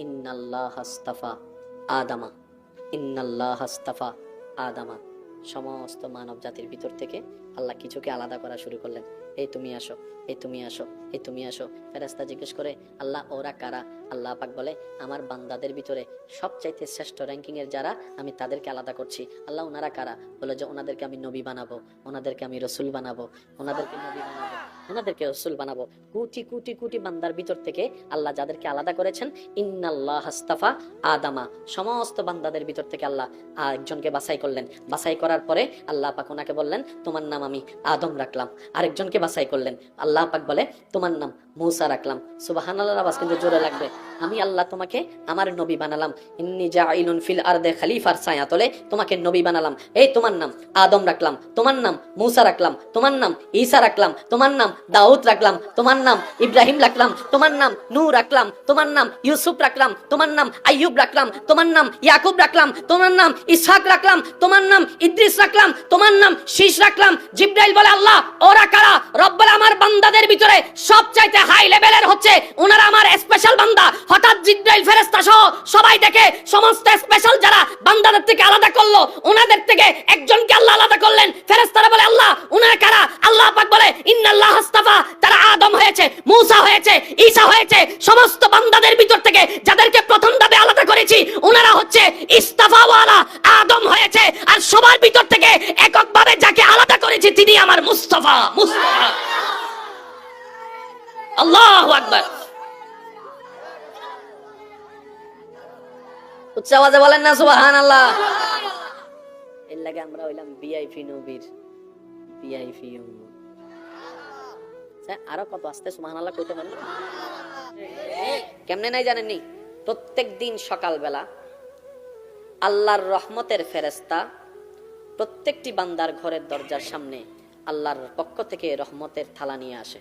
ইন্নাল্লাহ হাস্তাফা আদামা। ইন্নাল্লাহাস্তাফা আদামা। সমস্ত মানব জাতির ভিতর থেকে আল্লাহ কিছুকে আলাদা করা শুরু করলেন। এই তুমি আসো, এই তুমি আসো, এই তুমি আসো। ফেরেস্তা জিজ্ঞেস করে, আল্লাহ, ওরা কারা? আল্লাহ পাক বলে, আমার বান্দাদের ভিতরে সবচাইতে শ্রেষ্ঠ র্যাঙ্কিং এর যারা, আমি তাদেরকে আলাদা করছি। আল্লাহ, ওনারা কারা? বলে যে, ওনাদেরকে আমি নবী বানাবো, ওনাদেরকে আমি রসুল বানাবো, ওনাদেরকে নবী বানাবো, ওনাদেরকে রসুল বানাবো। কোটি কোটি কোটি বান্দার ভিতর থেকে আল্লাহ যাদেরকে আলাদা করেছেন, ইন্নাল্লাহ হাস্তাফা আদামা। সমস্ত বান্দাদের ভিতর থেকে আল্লাহ একজনকে বাছাই করলেন। বাছাই করার পরে আল্লাহ পাক ওনাকে বললেন, তোমার নাম আমি আদম রাখলাম। আরেকজনকে বাছাই করলেন আল্লাহ পাক বলে তোমার নাম মূসা রাখলাম সুবাহান আল্লাহর আওয়াজ কিন্তু জোরে লাগবে আমি আল্লাহ তোমাকে আমার নবী বানালাম ইন্নি জাইলুন ফিল আরদে খলিফার ছায়াতলে তোমাকে নবী বানালাম এই তোমার নাম আদম রাখলাম তোমার নাম মূসা রাখলাম তোমার নাম ঈসা রাখলাম তোমার নাম দাউদ রাখলাম তোমার নাম ইব্রাহিম রাখলাম তোমার নাম নূ রাখলাম তোমার নাম ইউসুফ রাখলাম তোমার নাম আইয়ুব রাখলাম তোমার নাম ইয়াকুব রাখলাম তোমার নাম ইসহাক রাখলাম তোমার নাম ইদ্রিস রাখলাম তোমার নাম শীষ রাখলাম জিব্রাইল বলে আল্লাহ ওরা কারা রব্বুল আমার বান্দাদের ভিতরে সবচাইতে হাই লেভেলের হচ্ছে ওনারা আমার স্পেশাল বান্দা। হঠাৎ জিব্রাইল ফেরেশতা সহ সবাই দেখে সমস্ত স্পেশাল যারা বান্দাদের থেকে আলাদা করল ওনাদের থেকে একজনকে আল্লাহ আলাদা করলেন। ফেরেশতারা বলে, আল্লাহ ওনারা কারা? আল্লাহ পাক বলে, ইন্নাল্লাহ হাস্তাফা তারা আদম হয়েছে, মূসা হয়েছে, ঈসা হয়েছে, সমস্ত বান্দাদের ভিতর থেকে যাদেরকে প্রথম ধাপে আলাদা করেছি ওনারা হচ্ছে ইস্তাফাওয়ালা, আদম হয়েছে। আর সবার ভিতর থেকে এককভাবে যাকে আলাদা করেছি, তিনি আমার মুস্তাফা মুস্তাফা। আল্লাহু আকবার। উচ্চ আওয়াজে বলেন না, সুবহানাল্লাহ। এর লাগে আমরা হইলাম ভিআইপি নবীর ভিআইপি আরও কত আসতে, সুবহানাল্লাহ কইতে পারেন কেমনে নাই জানেননি? প্রত্যেক দিন সকালবেলা আল্লাহর রহমতের ফেরেস্তা প্রত্যেকটি বান্দার ঘরের দরজার সামনে আল্লাহর পক্ষ থেকে রহমতের থালা নিয়ে আসে।